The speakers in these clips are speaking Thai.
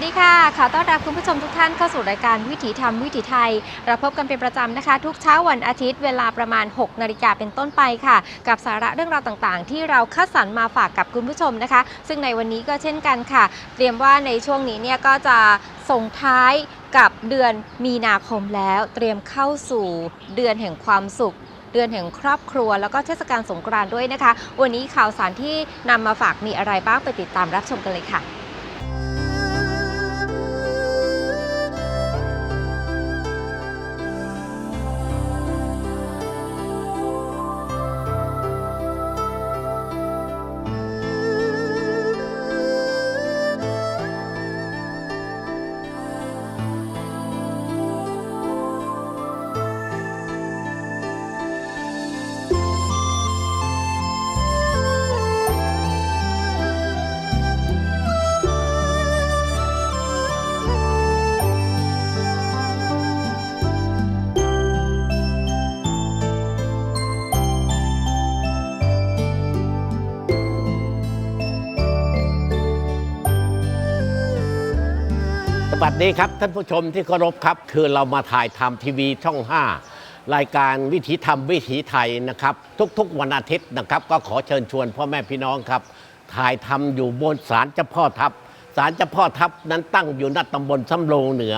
วัสดีค่ะ ขอต้อนรับคุณผู้ชมทุกท่านเข้าสู่รายการวิถีธรรมวิถีไทย เราพบกันเป็นประจำนะคะ ทุกเช้าวันอาทิตย์เวลาประมาณ 6 นาฬิกาเป็นต้นไปค่ะ กับสาระเรื่องราวต่างๆ ที่เราคัดสรรมาฝากกับคุณผู้ชมนะคะ ซึ่งในวันนี้ก็เช่นกันค่ะ เตรียมว่าในช่วงนี้เนี่ยก็จะส่งท้ายกับเดือนมีนาคมแล้ว เตรียมเข้าสู่เดือนแห่งความสุขเดือนแห่งครอบครัวแล้วก็เทศกาลสงกรานต์ด้วยนะคะ วันนี้ข่าวสารที่นำมาฝากมีอะไรบ้างไปติดตามรับชมกันเลยค่ะ ดีครับท่านผู้ชมที่เคารพครับ คือเรามาถ่ายทำทีวีช่อง 5 รายการวิถีธรรมวิถีไทยนะครับ ทุกๆวันอาทิตย์นะครับ ก็ขอเชิญชวนพ่อแม่พี่น้องครับ ถ่ายทำอยู่บนศาลเจ้าพ่อทัพศาลเจ้าพ่อทัพนั้นตั้งอยู่ณตำบลสำโรงเหนือ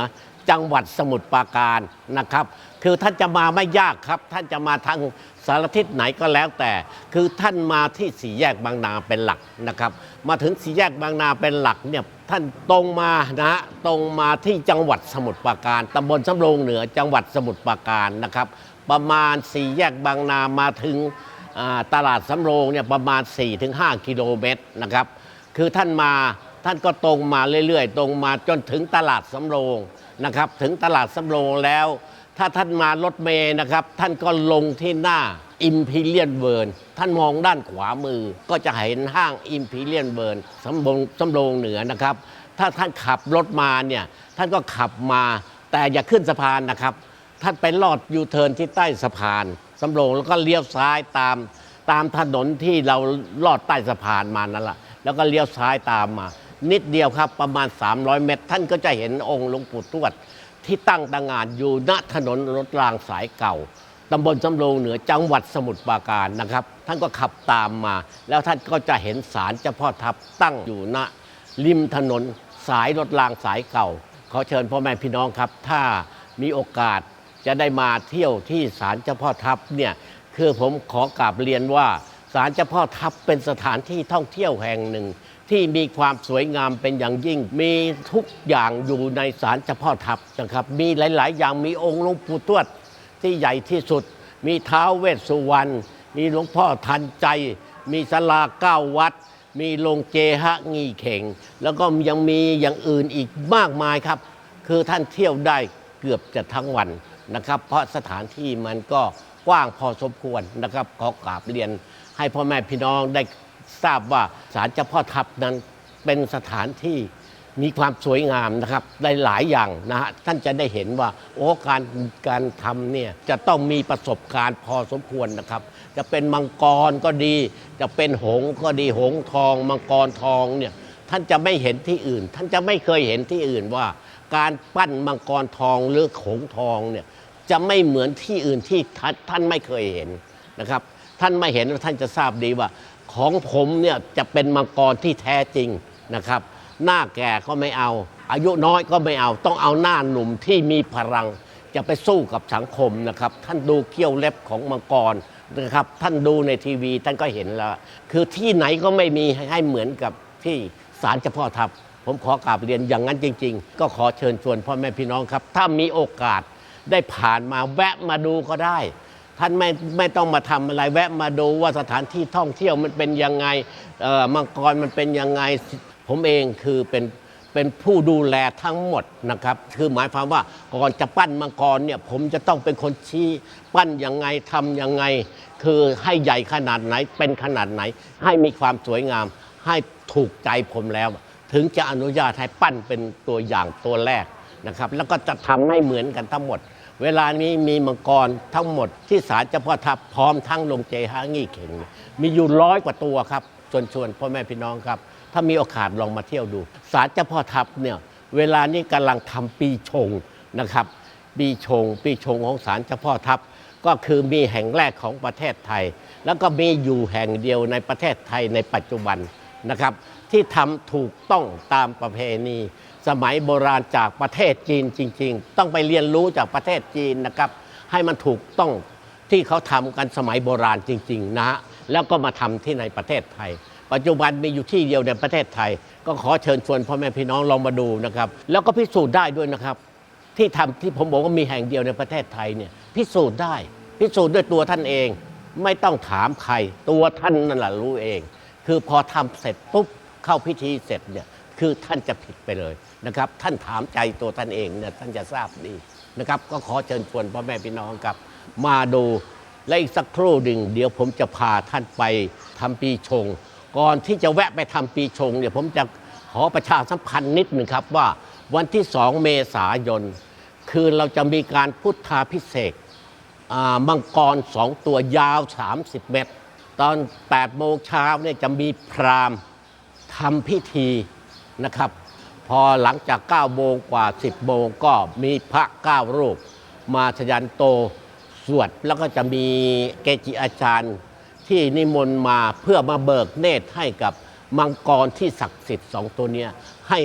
จังหวัดสมุทรปราการนะครับ คือท่านจะมาไม่ยากครับ ท่านจะมาทางสารทิศไหนก็แล้วแต่ คือท่านมาที่สี่แยกบางนาเป็นหลักนะครับ มาถึงสี่แยกบางนาเป็นหลักเนี่ยท่านตรงมานะตรงมาที่จังหวัดสมุทรปราการตำบลสำโรงเหนือจังหวัดสมุทรปราการนะครับ ประมาณสี่แยกบางนามาถึงตลาดสำโรงเนี่ยประมาณ 4-5 กิโลเมตรนะครับ คือท่านมา ท่านก็ตรงมาเรื่อยๆ ตรงมาจนถึงตลาดสำโรงนะครับ ถึงตลาดสำโรงแล้ว ถ้าท่านมารถเมย์นะครับ ท่านก็ลงที่หน้า Imperial w o r l d ท่านมองด้านขวามือก็จะเห็นห้าง Imperial w o r l d สำโรงสำโรงเหนือนะครับ ถ้าท่านขับรถมาเนี่ยท่านก็ขับมา แต่อย่าขึ้นสะพานนะครับ ท่านไปลอดยูเทิร์นที่ใต้สะพานสำโรงแล้วก็เลี้ยวซ้ายตามตามถนนที่เราลอดใต้สะพานมานั่นแหละแล้วก็เลี้ยวซ้ายตามมา นิดเดียวครับประมาณ 300 เมตร ท่านก็จะเห็นองค์หลวงปู่ทวด ที่ตั้งตังงานอยู่ณถนนรถรางสายเก่าตำบลสำโรงเหนือจังหวัดสมุทรปราการนะครับ ท่านก็ขับตามมา แล้วท่านก็จะเห็นศาลเจ้าพ่อทับตั้งอยู่ณริมถนนสายรถรางสายเก่า ขอเชิญพ่อแม่พี่น้องครับ ถ้ามีโอกาสจะได้มาเที่ยวที่ศาลเจ้าพ่อทับเนี่ยคือผมขอกราบเรียนว่าศาลเจ้าพ่อทับเป็นสถานที่ท่องเที่ยวแห่งหนึ่ง ที่มีความสวยงามเป็นอย่างยิ่ง มีทุกอย่างอยู่ในศาลเจ้าพ่อทับนะครับ มีหลาย ๆ อย่างมีองค์หลวงปู่ทวดที่ใหญ่ที่สุด มีท้าวเวสสุวรรณมีหลวงพ่อทันใจ มีศาลาเก้าวัด มีโรงเจฮะงีเข่ง แล้วก็ยังมีอย่างอื่นอีกมากมายครับ คือท่านเที่ยวได้เกือบจะทั้งวันนะครับ เพราะสถานที่มันก็กว้างพอสมควรนะครับขอกราบเรียนให้พ่อแม่พี่น้องได้ ทราบว่าศาลเจ้าพ่อทับนั้นเป็นสถานที่มีความสวยงามนะครับได้หลายอย่างนะฮะท่านจะได้เห็นว่าโอ้การการทำเนี่ยจะต้องมีประสบการณ์พอสมควรนะครับ จะเป็นมังกรก็ดี จะเป็นหงก็ดีหงทอง มังกรทองเนี่ยท่านจะไม่เห็นที่อื่น ท่านจะไม่เคยเห็นที่อื่นว่า การปั้นมังกรทองหรือหงทองเนี่ยจะไม่เหมือนที่อื่นที่ท่านท่านไม่เคยเห็นนะครับ ท่านไม่เห็นแล้วท่านจะทราบดีว่า ของผมเนี่ยจะเป็นมังกรที่แท้จริงนะครับ หน้าแก่ก็ไม่เอา อายุน้อยก็ไม่เอา ต้องเอาหน้าหนุ่มที่มีพลัง จะไปสู้กับสังคมนะครับ ท่านดูเขี้ยวเล็บของมังกรนะครับ ท่านดูในทีวีท่านก็เห็นแล้ว คือที่ไหนก็ไม่มีให้เหมือนกับที่ศาลเจ้าพ่อทับ ผมขอกราบเรียนอย่างนั้นจริง ๆ ก็ขอเชิญชวนพ่อแม่พี่น้องครับ ถ้ามีโอกาสได้ผ่านมาแวะมาดูก็ได้ ท่านไม่ไม่ต้องมาทำอะไรแวะมาดูว่าสถานที่ท่องเที่ยวมันเป็นยังไงเอ่อมังกรมันเป็นยังไงผมเองคือเป็นเป็นผู้ดูแลทั้งหมดนะครับ คือหมายความว่าก่อนจะปั้นมังกรเนี่ยผมจะต้องเป็นคนชี้ปั้นยังไงทำยังไง คือให้ใหญ่ขนาดไหนเป็นขนาดไหน ให้มีความสวยงาม ให้ถูกใจผมแล้ว ถึงจะอนุญาตให้ปั้นเป็นตัวอย่างตัวแรกนะครับ แล้วก็จะทำให้เหมือนกันทั้งหมด เวลานี้มีมังกรทั้งหมดที่ศาลเจ้าพ่อทับพร้อมทั้งลงเจฮางี้เข่งมีอยู่ร้อยกว่าตัวครับชวนชวนพ่อแม่พี่น้องครับ ถ้ามีโอกาสลองมาเที่ยวดูศาลเจ้าพ่อทับเนี่ยเวลานี้กำลังทำปีชงนะครับ ปีชง ปีชงของศาลเจ้าพ่อทับก็คือมีแห่งแรกของประเทศไทย แล้วก็มีอยู่แห่งเดียวในประเทศไทยในปัจจุบัน นะครับ ที่ทำถูกต้องตามประเพณี สมัยโบราณจากประเทศจีนจริง ๆ ต้องไปเรียนรู้จากประเทศจีนนะครับ ให้มันถูกต้องที่เขาทำกันสมัยโบราณจริง ๆ นะฮะแล้วก็มาทำที่ในประเทศไทย ปัจจุบันมีอยู่ที่เดียวในประเทศไทย ก็ขอเชิญชวนพ่อแม่พี่น้องลองมาดูนะครับ แล้วก็พิสูจน์ได้ด้วยนะครับ ที่ทำที่ผมบอกว่ามีแห่งเดียวในประเทศไทยเนี่ยพิสูจน์ได้ พิสูจน์ด้วยตัวท่านเอง ไม่ต้องถามใครตัวท่านนั่นแหละรู้เอง คือพอทำเสร็จปุ๊บเข้าพิธีเสร็จเนี่ยคือท่านจะผิดไปเลยนะครับ ท่านถามใจตัวท่านเองเนี่ยท่านจะทราบดีนะครับ ก็ขอเชิญชวนพ่อแม่พี่น้องครับ มาดูและอีกสักครู่หนึ่งเดี๋ยวผมจะพาท่านไปทำปีชง ก่อนที่จะแวะไปทำปีชงเนี่ยผมจะขอประชาสัมพันธ์นิดหนึ่งครับว่าวันที่2เมษายน คือเราจะมีการพุทธาพิเศษมังกรสองตัวยาว 30 เมตร ตอน8โมงเช้าเนี่ยจะมีพราหมณ์ทำพิธีนะครับ พอหลังจาก9โมงกว่า 10โมงก็มีพระ9รูป มาชยันโตสวดแล้วก็จะมีเกจิอาจารย์ที่นิมนต์มาเพื่อมาเบิกเนตรให้กับมังกรที่ศักดิ์สิทธิ์สองตัวเนี้ยให้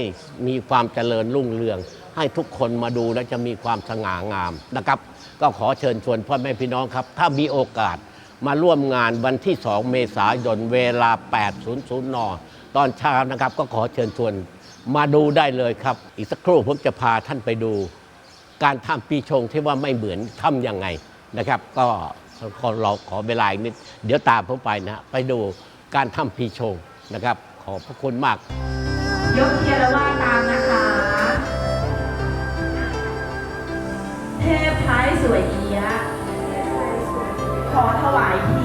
มีความเจริญรุ่งเรือง ให้ทุกคนมาดูแล้วจะมีความสง่างามนะครับ ก็ขอเชิญชวนพ่อแม่พี่น้องครับ ถ้ามีโอกาส มาร่วมงานวันที่ 2 เมษายนเวลา 8.00 น ตอนเช้านะครับ ก็ขอเชิญชวนมาดูได้เลยครับ อีกสักครู่ผมจะพาท่านไปดู การทำปีชงที่ว่าไม่เหมือนทำยังไงนะครับ ก็ขอเราขอเวลาอีกนิด เดี๋ยวตามผมไปนะไปดูการทำปีชงนะครับ ขอบพระคุณมาก ยกเทียรว่าตามนะคะ เทพท้ายสวย ถวายที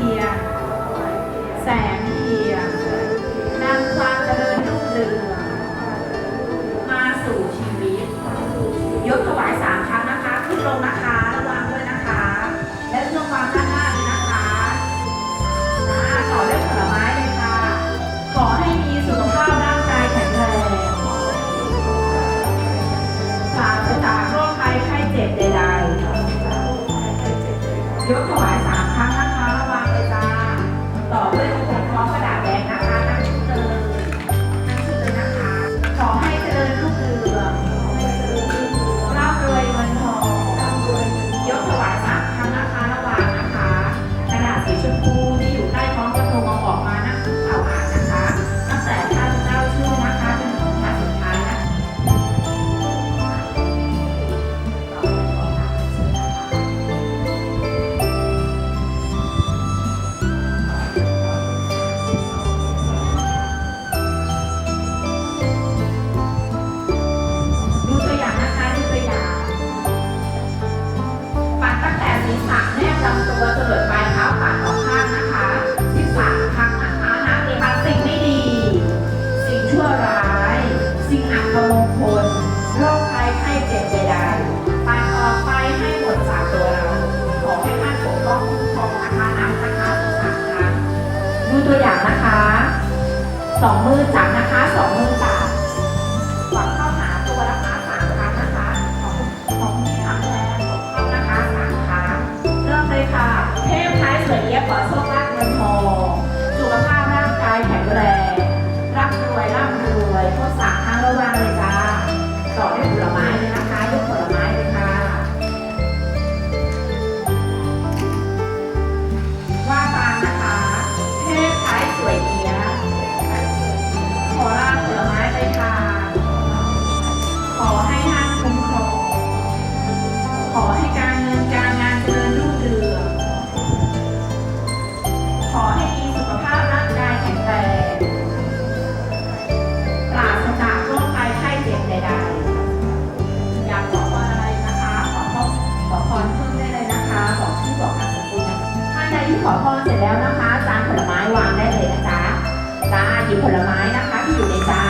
ผลไม้นะคะที่อยู่ในจาน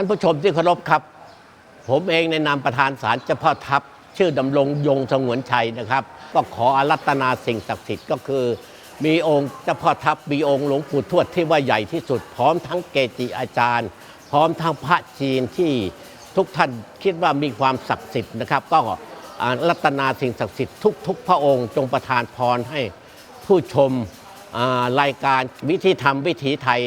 านผู้ชมที่เคารพครับ ผมเองในนามประธานศาลเจ้าพ่อทัพ ชื่อดำรงยงสงวนชัยนะครับ ก็ขออารัตนาสิ่งศักดิ์สิทธิ์ก็คือ มีองค์เจ้าพ่อทัพมีองค์หลวงปู่ทวดที่ว่าใหญ่ที่สุดพร้อมทั้งเกจิอาจารย์ พร้อมทั้งพระจีนที่ทุกท่านคิดว่ามีความศักดิ์สิทธิ์นะครับ ก็อารัตนาสิ่งศักดิ์สิทธิ์ทุกๆ พระองค์จงประทานพรให้ผู้ชมรายการวิธีธรรมวิถีไทย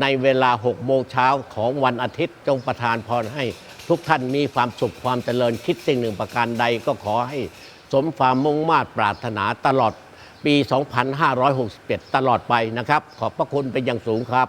ในเวลา 6 โมงเช้าของวันอาทิตย์จงประทานพรให้ทุกท่านมีความสุขความเจริญคิดสิ่งหนึ่งประการใดก็ขอให้สมความมุ่งมา่ปรารถนาตลอดปี 2561 ตลอดไปนะครับ ขอบพระคุณเป็นอย่างสูงครับ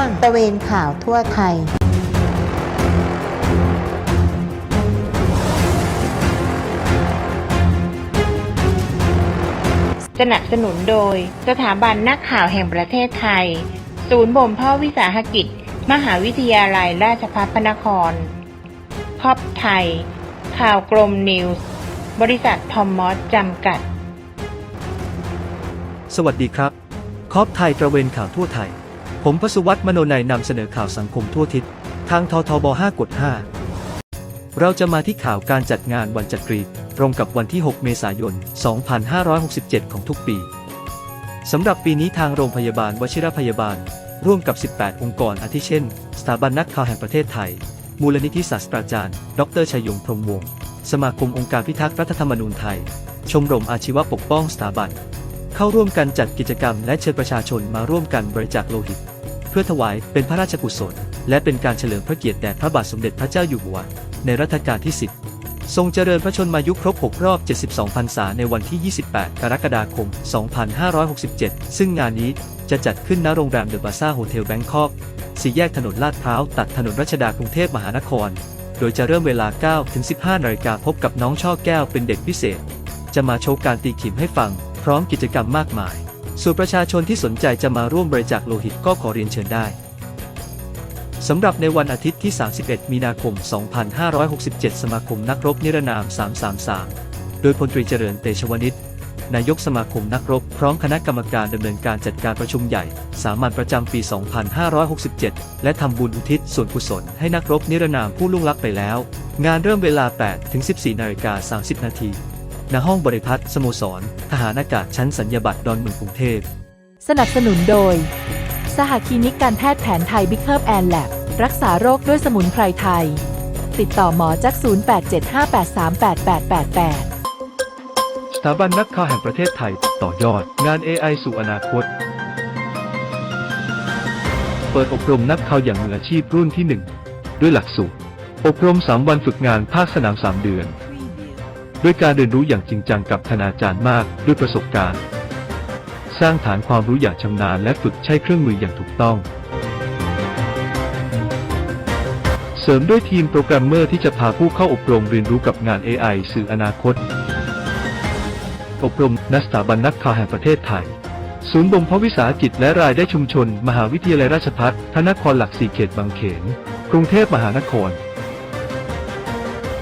วงตะเวนข่าวทั่วไทยสนับสนุนโดย สถาบันนักข่าวแห่งประเทศไทย ศูนย์บ่มเพาะวิสาหกิจ มหาวิทยาลัยราชภัฏพระนครพอบไทย ข่าวกรมนิวส์ บริษัททอมมอสจำกัด สวัสดีครับ คอบไทยตระเวนข่าวทั่วไทย ผมพสุวัตมโนนัยนำเสนอข่าวสังคมทั่วทิศ ทางททบ 5 กด 5 เราจะมาที่ข่าวการจัดงานวันจักรี ตรงกับวันที่ 6 เมษายน 2567 ของทุกปี สำหรับปีนี้ทางโรงพยาบาลวชิรพยาบาล ร่วมกับ 18 องค์กรอาทิเช่น สถาบันนักข่าวแห่งประเทศไทย มูลนิธิศาสตราจารย์ ดรชัยยงพรมวงศ์สมาคมองค์การพิทักษ์รัฐธรรมนูญไทย ชมรมอาชีวะปกป้องสถาบัน เข้าร่วมกันจัดกิจกรรมและเชิญประชาชนมาร่วมกันบริจาคโลหิต เพื่อถวายเป็นพระราชกุศล และเป็นการเฉลิมพระเกียรติแด่พระบาทสมเด็จพระเจ้าอยู่หัว ในรัชกาลที่ 10 ทรงเจริญพระชนมายุครบ 6 รอบ 72 พรรษาในวันที่ 28 กรกฎาคม 2567 ซึ่งงานนี้จะจัดขึ้นณโรงแรมเดอะบาซ่าโฮเทลแบงคอกสี่แยกถนนลาดพร้าวตัดถนนรัชดากรุงเทพมหานคร โดยจะเริ่มเวลา 9 ถึง 15 นาฬิกาพบกับน้องช่อแก้วเป็นเด็กพิเศษ จะมาโชว์การตีขิมให้ฟัง พร้อมกิจกรรมมากมาย ส่วนประชาชนที่สนใจจะมาร่วมบริจาคโลหิตก็ขอเรียนเชิญได้สำหรับในวันอาทิตย์ที่ 31 มีนาคม 2567 สมาคมนักรบนิรนาม 333 โดยพลตรีเจริญเตชวนิชนายกสมาคมนักรบ พร้อมคณะกรรมการดำเนินการจัดการประชุมใหญ่ สามัญประจำปี 2567 และทำบุญอุทิศส่วนกุศลให้นักรบนิรนามผู้ล่วงลับไปแล้ว งานเริ่มเวลา 8 ถึง 14 นาฬิกา 30 นาที ณห้องบริพัตรสโมสร ทหารอากาศชั้นสัญญาบัตรดอนเมืองกรุงเทพ สนับสนุนโดย สหคลินิกการแพทย์แผนไทยบิ๊กเฮิร์บแอนแลบรักษาโรคด้วยสมุนไพรไทย ติดต่อหมอจาก0875838888สถาบันนักข่าวแห่งประเทศไทย ต่อยอด งาน AI สู่อนาคต เปิดอบรมนักข่าวอย่างมืออาชีพรุ่นที่ 1 ด้วยหลักสูตร อบรม 3 วันฝึกงานภาคสนาม 3 เดือน ด้วยการเรียนรู้อย่างจริงจังกับคณาจารย์มากด้วยประสบการณ์ สร้างฐานความรู้อย่างชำนาญและฝึกใช้เครื่องมืออย่างถูกต้อง เสริมด้วยทีมโปรแกรมเมอร์ที่จะพาผู้เข้าอบรมเรียนรู้กับงาน AI สื่ออนาคต อบรมณสถาบันนักข่าวแห่งประเทศไทย ศูนย์บ่มเพาะวิสาหกิจและรายได้ชุมชน มหาวิทยาลัยราชภัฏพระนครหลักสี่เขตบางเขน กรุงเทพมหานคร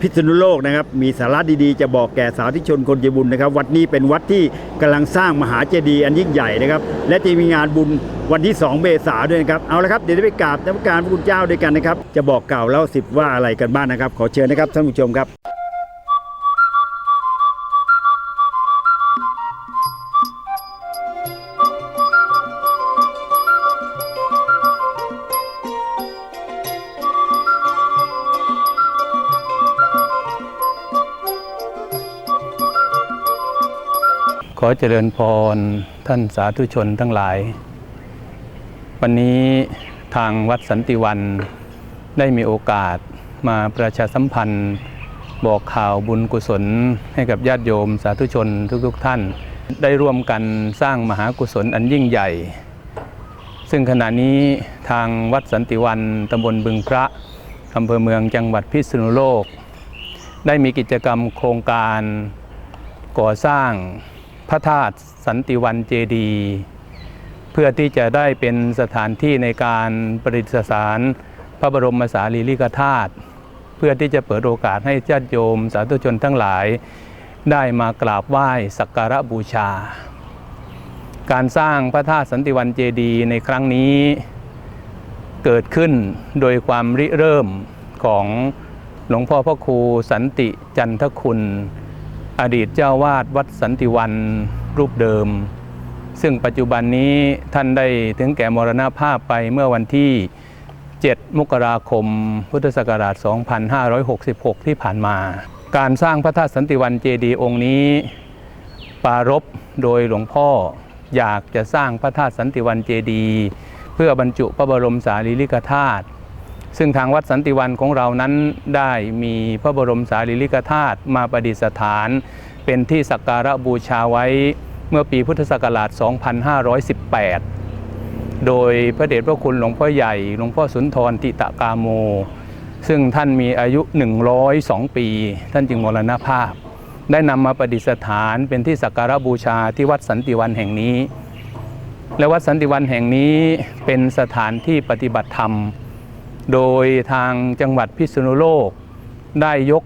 พิษณุโลกนะครับ มีสาระดีๆ จะบอกแก่สาธุชนคนยบุญนะครับ วัดนี้เป็นวัดที่กำลังสร้างมหาเจดีย์อันยิ่งใหญ่นะครับ และจะมีงานบุญวันที่ 2 เมษาด้วยนะครับ เอาละครับ เดี๋ยวจะไปกราบนมัสการพระคุณเจ้าด้วยกันนะครับ จะบอกกล่าวเล่าสิบว่าอะไรกันบ้างนะครับ ขอเชิญนะครับท่านผู้ชมครับ อเจริญพรท่านสาธุชนทั้งหลาย วันนี้ทางวัดสันติวันได้มีโอกาสมาประชาสัมพันธ์ บอกข่าวบุญกุศลให้กับญาติโยมสาธุชนทุกๆทท่าน ได้ร่วมกันสร้างมหากุศลอันยิ่งใหญ่ ซึ่งขณะนี้ทางวัดสันติวันตำบลบึงพระอำเภอเมืองจังหวัดพิษณุโลก ได้มีกิจกรรมโครงการก่อสร้าง พระธาตุสันติวันเจดี เพื่อที่จะได้เป็นสถานที่ในการประดิษฐานพระบรมสารีริกธาตุเพื่อที่จะเปิดโอกาสให้ญาติโยม สาธุชนทั้งหลาย ได้มากราบไหว้สักการะบูชา การสร้างพระธาตุสันติวันเจดีในครั้งนี้ เกิดขึ้นโดยความริเริ่มของหลวงพ่อพระครูสันติจันทคุณ อดีตเจ้าวาดวัดสันติวันรูปเดิม ซึ่งปัจจุบันนี้ท่านได้ถึงแก่มรณภาพไปเมื่อวันที่ 7 มกราคม พุทธศักราช 2566 ที่ผ่านมา การสร้างพระธาตุสันติวันเจดีย์องค์นี้ปรารภโดยหลวงพ่ออยากจะสร้างพระธาตุสันติวันเจดีย์เพื่อบรรจุพระบรมสารีริกธาตุ ซึ่งทางวัดสันติวันของเรานั้นได้มีพระบรมสารีริกธาตุมาประดิษฐาน เป็นที่สักการะบูชาไว้เมื่อปีพุทธศักราช 2518 โดยพระเดชพระคุณหลวงพ่อใหญ่ หลวงพ่อสุนทรติตะกาโม ซึ่งท่านมีอายุ 102 ปี ท่านจึงมรณภาพ ได้นำมาประดิษฐานเป็นที่สักการะบูชาที่วัดสันติวันแห่งนี้ และวัดสันติวันแห่งนี้เป็นสถานที่ปฏิบัติธรรม โดยทางจังหวัดพิษณุโลก ได้ยก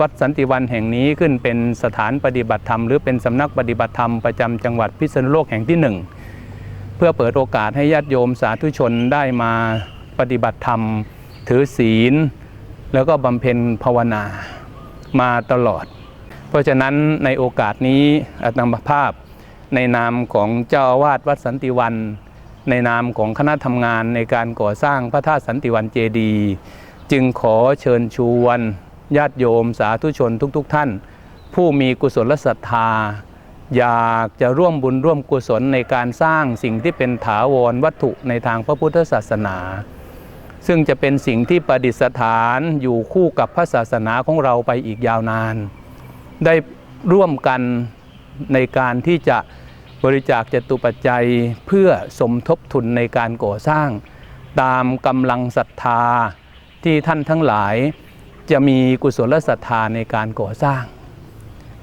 วัดสันติวันแห่งนี้ขึ้นเป็นสถานปฏิบัติธรรมหรือเป็นสำนักปฏิบัติธรรมประจำจังหวัดพิษณุโลกแห่งที่หนึ่งเพื่อเปิดโอกาสให้ญาติโยมสาธุชนได้มาปฏิบัติธรรม ถือศีล แล้วก็บำเพ็ญภาวนามาตลอด เพราะฉะนั้นในโอกาสนี้อาตมาภาพในนามของเจ้าอาวาสวัดสันติวัน ในนามของคณะทำงานในการก่อสร้างพระธาตุสันติวันเจดี จึงขอเชิญชวนญาติโยมสาธุชนทุกๆทท่าน ผู้มีกุศลศรัทธา อยากจะร่วมบุญร่วมกุศลในการสร้างสิ่งที่เป็นถาวรวัตถุในทางพระพุทธศาสนา ซึ่งจะเป็นสิ่งที่ประดิษฐานอยู่คู่กับพระศาสนาของเราไปอีกยาวนาน ได้ร่วมกันในการที่จะ บริจาคจตุปัจจัยเพื่อสมทบทุนในการก่อสร้าง ตามกำลังศรัทธาที่ท่านทั้งหลายจะมีกุศลศรัทธาในการก่อสร้าง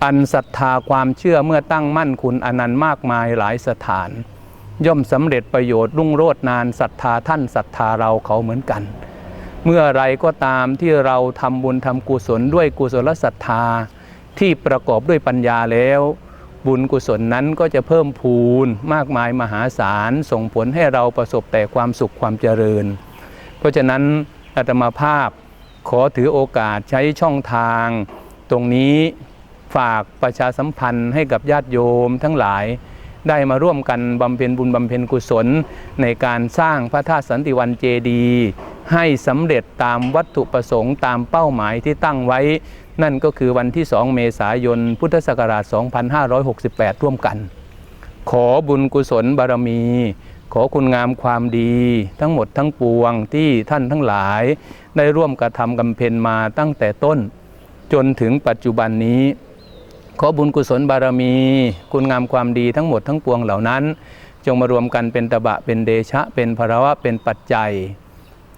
อันศรัทธาความเชื่อเมื่อตั้งมั่นคุณอนันต์มากมายหลายสถาน ย่อมสำเร็จประโยชน์รุ่งโรจน์นานศรัทธาท่านศรัทธาเราเขาเหมือนกัน เมื่อไรก็ตามที่เราทำบุญทำกุศลด้วยกุศลศรัทธาที่ประกอบด้วยปัญญาแล้ว บุญกุศลนั้นก็จะเพิ่มพูนมากมายมหาศาล ส่งผลให้เราประสบแต่ความสุขความเจริญ เพราะฉะนั้นอาตมาภาพขอถือโอกาสใช้ช่องทาง ตรงนี้ฝากประชาสัมพันธ์ให้กับญาติโยมทั้งหลายได้มาร่วมกันบำเพ็ญบุญบำเพ็ญกุศล ในการสร้างพระธาตุสันติวันเจดีย์ให้สำเร็จตามวัตถุประสงค์ตามเป้าหมายที่ตั้งไว้ นั่นก็คือวันที่ 2 เมษายน พุทธศักราช 2568 ร่วมกัน ขอบุญกุศลบารมี ขอคุณงามความดี ทั้งหมดทั้งปวงที่ท่านทั้งหลาย ได้ร่วมกระทำกำเพ็ญมาตั้งแต่ต้น จนถึงปัจจุบันนี้ ขอบุญกุศลบารมี คุณงามความดีทั้งหมดทั้งปวงเหล่านั้น จงมารวมกันเป็นตบะเป็นเดชะ เป็นภาวะเป็นปัจจัย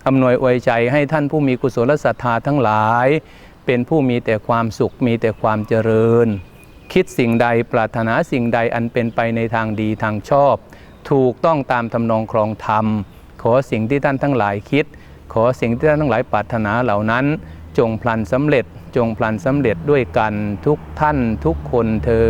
อำนวยอวยใจให้ท่านผู้มีกุศลศรัทธาทั้งหลาย เป็นผู้มีแต่ความสุขมีแต่ความเจริญ คิดสิ่งใดปรารถนาสิ่งใดอันเป็นไปในทางดีทางชอบ ถูกต้องตามทำนองครองธรรม ขอสิ่งที่ท่านทั้งหลายคิด ขอสิ่งที่ท่านทั้งหลายปรารถนาเหล่านั้น จงพลันสำเร็จ จงพลันสำเร็จด้วยกันทุกท่านทุกคนเธอ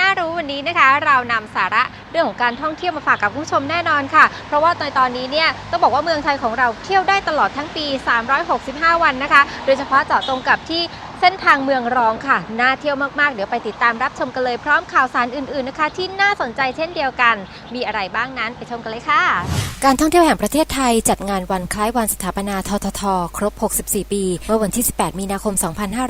น่ารู้วันนี้นะคะ เรานำสาระเรื่องของการท่องเที่ยวมาฝากกับผู้ชมแน่นอนค่ะ เพราะว่าในตอนนี้เนี่ยต้องบอกว่าเมืองไทยของเราเที่ยวได้ตลอดทั้งปี 365 วันนะคะ โดยเฉพาะเจาะตรงกับที่เส้นทางเมืองรองค่ะ น่าเที่ยวมากๆ เดี๋ยวไปติดตามรับชมกันเลยพร้อมข่าวสารอื่นๆนะคะ ที่น่าสนใจเช่นเดียวกัน มีอะไรบ้างนั้นไปชมกันเลยค่ะ การท่องเที่ยวแห่งประเทศไทยจัดงานวันคล้ายวันสถาปนาททท ครบ 64 ปี เมื่อวันที่ 18 มีนาคม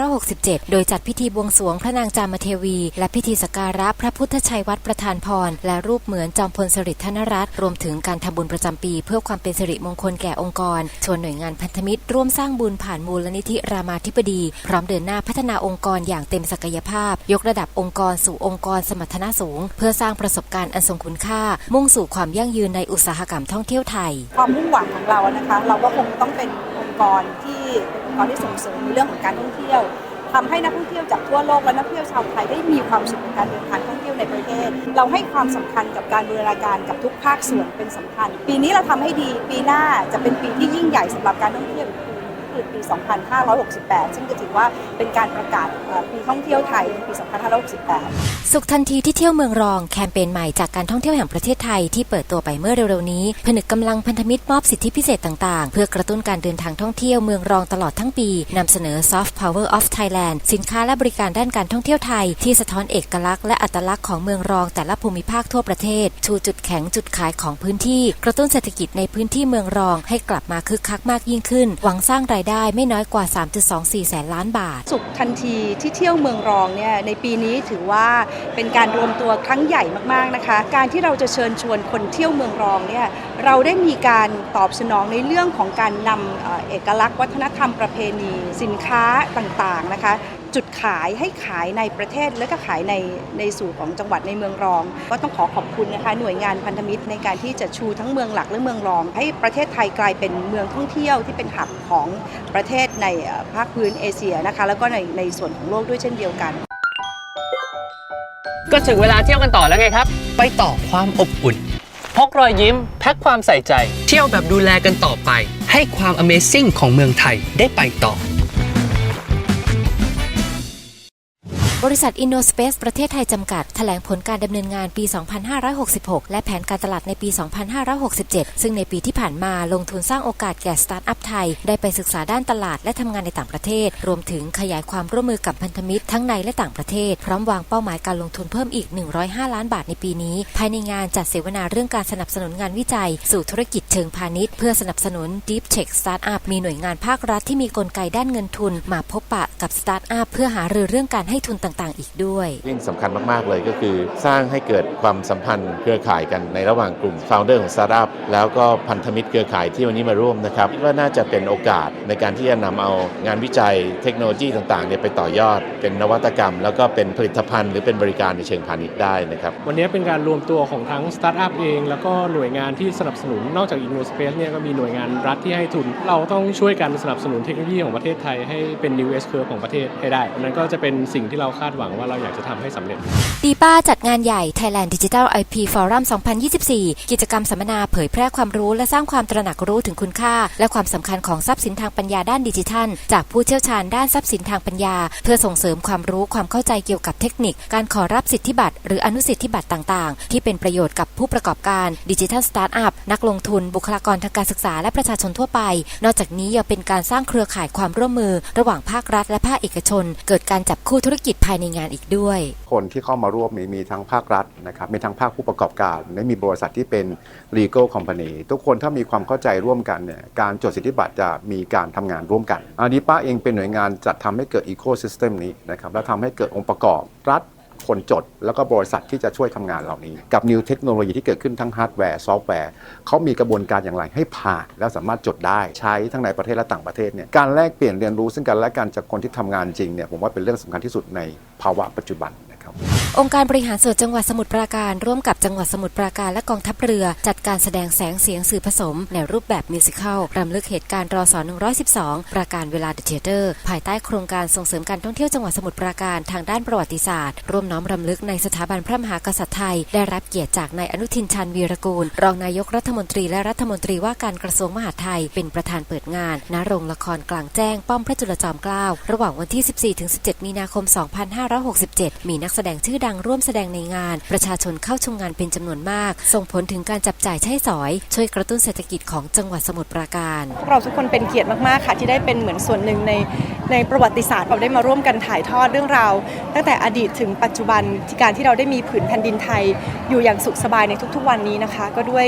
2567 โดยจัดพิธีบวงสรวงพระนางจามเทวี และพิธีสักการะพระพุทธชัยวัดประธานพร และรูปเหมือนจอมพลสฤษดิ์ธนรัตน์รวมถึงการทำบุญประจำปี เพื่อความเป็นสิริมงคลแก่องค์กร ชวนหน่วยงานพันธมิตรร่วมสร้างบุญผ่านมูลนิธิรามาธิบดี พร้อมเดินหน้าพัฒนาองค์กรอย่างเต็มศักยภาพ ยกระดับองค์กรสู่องค์กรสมรรถนะสูง เพื่อสร้างประสบการณ์อันทรงคุณค่า มุ่งสู่ความยั่งยืนในอุตสาหกรรมท่องเที่ยวไทย ความมุ่งหวังของเรานะคะ เราก็คงต้องเป็นองค์กรที่องค์กรที่ส่งเสริมในเรื่องของการท่องเที่ยวทำให้นักท่องเที่ยวจากทั่วโลกและนักท่องเที่ยวชาวไทยได้มีความสุขในการเดินทางท่องเที่ยวในประเทศ เราให้ความสำคัญกับการบูรณาการกับทุกภาคส่วนเป็นสำคัญ ปีนี้เราทำให้ดี ปีหน้าจะเป็นปีที่ยิ่งใหญ่สำหรับการท่องเที่ยว คือปี 2568 ซึ่งก็ถือว่าเป็นการประกาศปีท่องเที่ยวไทยในปี 2568 สุขทันทีที่เที่ยวเมืองรองแคมเปญใหม่จากการท่องเที่ยวแห่งประเทศไทยที่เปิดตัวไปเมื่อเร็วๆนี้ ผนึกกำลังพันธมิตรมอบสิทธิพิเศษต่างๆ เพื่อกระตุ้นการเดินทางท่องเที่ยวเมืองรองตลอดทั้งปีนำเสนอ Soft Power of Thailand สินค้าและบริการด้านการท่องเที่ยวไทย ที่สะท้อนเอกลักษณ์และอัตลักษณ์ของเมืองรองแต่ละภูมิภาคทั่วประเทศ ชูจุดแข็งจุดขายของพื้นที่ กระตุ้นเศรษฐกิจในพื้นที่เมืองรองให้กลับมาคึกคักมากยิ่งขึ้น หวังสร้างรายได้ไม่น้อยกว่า 3.24 แสนล้านบาท สุขทันทีที่เที่ยวเมืองรองเนี่ยในปีนี้ถือว่าเป็นการรวมตัวครั้งใหญ่มากๆนะคะ การที่เราจะเชิญชวนคนเที่ยวเมืองรองเนี่ยเราได้มีการตอบสนองในเรื่องของการนำเอกลักษณ์วัฒนธรรมประเพณี สินค้าต่างๆนะคะ จุดขายให้ขายในประเทศและก็ขายในในสู่ของจังหวัดในเมืองรอง ก็ต้องขอขอบคุณนะคะหน่วยงานพันธมิตรในการที่จะชูทั้งเมืองหลักและเมืองรอง ให้ประเทศไทยกลายเป็นเมืองท่องเที่ยวที่เป็นหับของประเทศในเอ่อภาคพื้นเอเชียนะคะแล้วก็ในในส่วนของโลกด้วยเช่นเดียวกัน ก็ถึงเวลาเที่ยวกันต่อแล้วไงครับ ไปต่อความอบอุ่นพกรอยยิ้มแพ็คความใส่ใจ เที่ยวแบบดูแลกันต่อไป ให้ความ Amazing ของเมืองไทยได้ไปต่อ บริษัท InnoSpace ประเทศไทยจำกัด แถลงผลการดำเนินงานปี 2566 และแผนการตลาดในปี 2567 ซึ่งในปีที่ผ่านมาลงทุนสร้างโอกาสแก่สตาร์ทอัพไทย ได้ไปศึกษาด้านตลาดและทำงานในต่างประเทศ รวมถึงขยายความร่วมมือกับพันธมิตรทั้งในและต่างประเทศ พร้อมวางเป้าหมายการลงทุนเพิ่มอีก 105 ล้านบาทในปีนี้ ภายในงานจัดเสวนาเรื่องการสนับสนุนงานวิจัย สู่ธุรกิจเชิงพาณิชย์เพื่อสนับสนุน Deep Tech Startup มีหน่วยงานภาครัฐที่มีกลไกด้านเงินทุน มาพบปะกับสตาร์ทอัพเพื่อหารือเรื่องการให้ทุนต่างๆ อีกด้วยเรื่องสำคัญมากๆเลยก็คือ สร้างให้เกิดความสัมพันธ์เครือข่ายกันในระหว่างกลุ่ม f o u เดอร์ของสตาร์ทอัพแล้วก็พันธมิตรเครือข่ายที่วันนี้มาร่วมนะครับคิดว่าน่าจะเป็นโอกาสในการที่จะนำเอางานวิจัยเทคโนโลยีต่างๆเนี่ยไปต่อยอด เป็นนวัตกรรม แล้วก็เป็นผลิตภัณฑ์หรือเป็นบริการในเชิงพาณิชย์ได้นะครับวันนี้เป็นการรวมตัวของทั้งสตาร์ทอัพเอง แล้วก็หน่วยงานที่สนับสนุนนอกจาก InnoSpace เนี่ยก็มีหน่วยงานรัฐที่ให้ทุน เราต้องช่วยกันสนับสนุนเทคโนโลยีของประเทศไทยให้เป็น New S Curve ของประเทศให้ได้อันนั้นก็จะเป็นสิ่งที่เราคาดหวังว่าเราอยากจะทำให้สำเร็จ ดีป้าจัดงานใหญ่ Thailand Digital IP Forum 2024 กิจกรรมสัมมนาเผยแพร่ความรู้และสร้างความตระหนักรู้ถึงคุณค่า และความสำคัญของทรัพย์สินทางปัญญาด้านดิจิทัล จากผู้เชี่ยวชาญด้านทรัพย์สินทางปัญญา เพื่อส่งเสริมความรู้ความเข้าใจเกี่ยวกับเทคนิค การขอรับสิทธิบัตรหรืออนุสิทธิบัตรต่างๆ ที่เป็นประโยชน์กับผู้ประกอบการดิจิทัลสตาร์ทอัพนักลงทุนบุคลากรทางการศึกษาและประชาชนทั่วไป นอกจากนี้ยังเป็นการสร้างเครือข่ายความร่วมมือ ระหว่างภาครัฐและภาคเอกชน เกิดการจับคู่ธุรกิจภายายในงานอีกด้วย คนที่เข้ามาร่วมมีมีทั้งภาครัฐนะครับมีทั้งภาคผู้ประกอบการและมีบริษัทที่เป็น legal company ทุกคนถ้ามีความเข้าใจร่วมกันเนี่ยการจดสิทธิบัตรจะมีการทำงานร่วมกันอานิป้าเองเป็นหน่วยงานจัดทำให้เกิด ecosystem นี้นะครับและทำให้เกิดองค์ประกอบรัฐ คนจด แล้วก็บริษัทที่จะช่วยทำงานเหล่านี้ กับนิวเทคโนโลยีที่เกิดขึ้นทั้งฮาร์ดแวร์ซอฟต์แวร์เขามีกระบวนการอย่างไรให้ผ่านแล้วสามารถจดได้ใช้ทั้งในประเทศและต่างประเทศเนี่ยการแลกเปลี่ยนเรียนรู้ซึ่งกันและกันจากคนที่ทำงานจริงเนี่ยผมว่าเป็นเรื่องสำคัญที่สุดในภาวะปัจจุบัน องค์การบริหารส่วนจังหวัดสมุทรปราการ ร่วมกับจังหวัดสมุทรปราการและกองทัพเรือ จัดการแสดงแสงเสียงสื่อผสม ในรูปแบบมิวสิควลรำลึกเหตุการณ์รอส112 ปราการเวลาเดอะเทเตอร์ ภายใต้โครงการส่งเสริมการท่องเที่ยวจังหวัดสมุทรปราการทางด้านประวัติศาสตร์ ร่วมน้อมรำลึกในสถาบันพระมหากษัตริย์ไทย ได้รับเกียรติจากนายอนุทินชาญวีรกูล รองนายกรัฐมนตรีและรัฐมนตรีว่าการกระทรวงมหาดไทย เป็นประธานเปิดงานณโรงละครกลางแจ้งป้อมพระจุลจอมเกล้าระหว่างวันที่ 14-17 มีนาคม 2567 มีนักแสดงชื่อดังร่วมแสดงในงาน ประชาชนเข้าชมงานเป็นจำนวนมาก ส่งผลถึงการจับจ่ายใช้สอย ช่วยกระตุ้นเศรษฐกิจของจังหวัดสมุทรปราการพวกเราทุกคนเป็นเกียรติมากๆค่ะที่ได้เป็นเหมือนส่วนหนึ่งในในประวัติศาสตร์เราได้มาร่วมกันถ่ายทอดเรื่องราว ตั้งแต่อดีตถึงปัจจุบันที่การที่เราได้มีผืนแผ่นดินไทย อยู่อย่างสุขสบายในทุกๆ วันนี้นะคะ ก็ด้วย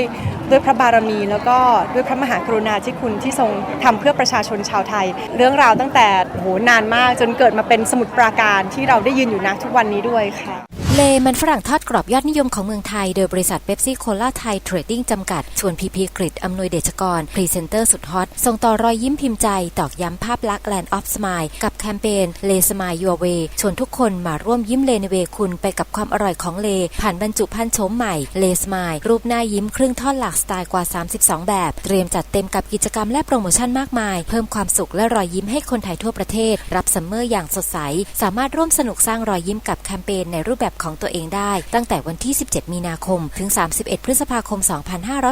ด้วยพระบารมี แล้วก็ด้วยพระมหากรุณาธิคุณที่ทรงทำเพื่อประชาชนชาวไทย เรื่องราวตั้งแต่โหนานมากจนเกิดมาเป็นสมุทรปราการที่เราได้ยืนอยู่ณทุกวันนี้ด้วยค่ะ เลมันฝรั่งทอดกรอบยอดนิยมของเมืองไทย โดยบริษัทเบปซี่โคลาไทยเทรดดิ้งจำกัด ชวนพีพีกริดอำนวยเดชกร พรีเซนเตอร์สุดฮอต ส่งต่อรอยยิ้มพิมพ์ใจ ตอกย้ำภาพลักษณ์ Land of Smile กับแคมเปญเลสมายยูเวชวนทุกคนมาร่วมยิ้มเลในเวคุณไปกับความอร่อยของเล ผ่านบรรจุภัณฑ์โฉมใหม่เลสมายรูปหน้ายิ้มครึ่งท่อนหลากสไตล์กว่า 32 แบบ เตรียมจัดเต็มกับกิจกรรมและโปรโมชั่นมากมาย เพิ่มความสุขและรอยยิ้มให้คนไทยทั่วประเทศ รับซัมเมอร์อย่างสดใส สามารถร่วมสนุกสร้างรอยยิ้มกับแคมเปญในรูปแบบของตัวเองได้ ตั้งแต่วันที่ 17 มีนาคม ถึง 31 พฤษภาคม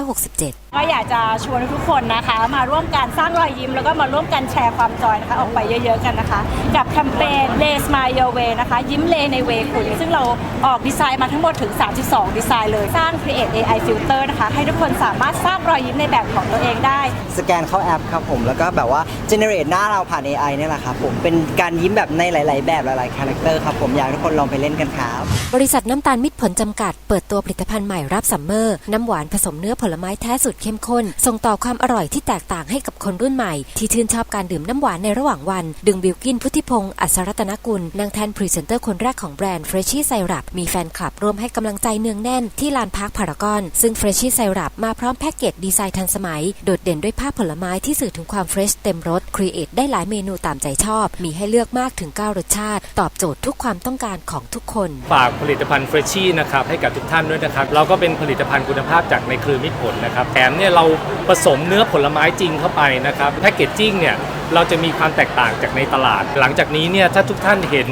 2567 ก็อยากจะชวนทุกคนนะคะ มาร่วมกันสร้างรอยยิ้ม แล้วก็มาร่วมกันแชร์ความจอยนะคะออกไปเยอะๆกันนะคะ กับแคมเปญ Lay Smile Your Way นะคะ ยิ้มเลในเวคุณ ซึ่งเราออกดีไซน์มาทั้งหมดถึง 32 ดีไซน์เลยสร้าง Create AI Filter นะคะให้ทุกคนสามารถสร้างรอยยิ้มในแบบของตัวเองได้ สแกนเข้าแอปครับผมแล้วก็แบบว่า generate หน้าเราผ่าน AI เนี่ยแหละครับผมเป็นการยิ้มแบบในหลาย ๆ แบบหลายๆคาแรคเตอร์ครับผมอยากให้ทุกคนลองไปเล่นกันครับ บริษัทน้ำตาลมิตรผลจำกัด เปิดตัวผลิตภัณฑ์ใหม่รับซัมเมอร์ น้ำหวานผสมเนื้อผลไม้แท้สุดเข้มข้น ส่งต่อความอร่อยที่แตกต่างให้กับคนรุ่นใหม่ ที่ชื่นชอบการดื่มน้ำหวานในระหว่างวัน ดึงบิวกินพุทธิพงศ์อัศรัตนกุลนางแทนพรีเซนเตอร์คนแรกของแบรนด์เฟรชชี่ไซรัปมีแฟนคลับร่วมให้กำลังใจเนืองแน่นที่ลานพาร์คพารากอน ซึ่งเฟรชชี่ไซรัปมาพร้อมแพ็กเกจดีไซน์ทันสมัย โดดเด่นด้วยภาพผลไม้ที่สื่อถึงความเฟรชเต็มรสครีเอทได้หลายเมนูตามใจชอบ มีให้เลือกมากถึง9รสชาติ ตอบโจทย์ทุกความต้องการของทุกคน ฝากผลิตภัณฑ์เฟรชชี่นะครับให้กับทุกท่านด้วยนะครับเราก็เป็นผลิตภัณฑ์คุณภาพจากในเครือมิตรผลนะครับแถมเนี่ยเราผสมเนื้อผลไม้จริงเข้าไปนะครับแพคเกจจิ้งเนี่ยเราจะมีความแตกต่างจากในตลาด หลังจากนี้เนี่ยถ้าทุกท่านเห็น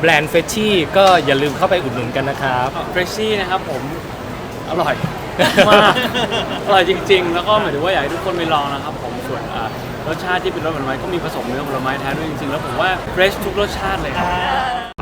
แบรนด์เฟรชชี่ก็อย่าลืมเข้าไปอุดหนุนกันนะครับเฟรชชี่นะครับผมอร่อยมากอร่อยจริง ๆ แล้วก็หมายถึงว่าอยากให้ทุกคนไปลองนะครับผมส่วนอ่ารสชาติที่เป็นรสผลไม้ก็มีผสมเนื้อผลไม้แท้ด้วยจริงๆ แล้วผมว่าเฟรชทุกรสชาติเลยครับ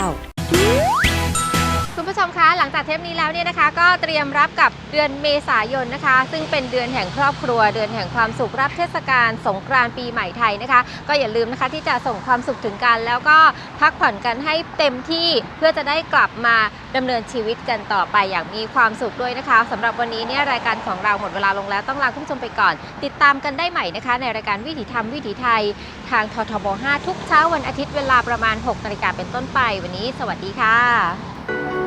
0881908889 ปนี้แล้วเนี่ยนะคะ ก็เตรียมรับกับเดือนเมษายนนะคะ ซึ่งเป็นเดือนแห่งครอบครัว เดือนแห่งความสุขรับเทศกาลสงกรานต์ปีใหม่ไทยนะคะ ก็อย่าลืมนะคะที่จะส่งความสุขถึงกัน แล้วก็พักผ่อนกันให้เต็มที่เพื่อจะได้กลับมาดำเนินชีวิตกันต่อไปอย่างมีความสุขด้วยนะคะสำหรับวันนี้เนี่ยรายการของเราหมดเวลาลงแล้วต้องลาคุณผู้ชมไปก่อน ติดตามกันได้ใหม่นะคะ ในรายการวิถีธรรมวิถีไทย ทางททบ 5 ทุกเช้าวันอาทิตย์เวลาประมาณ6นาฬิกาเป็นต้นไป วันนี้ สวัสดีค่ะ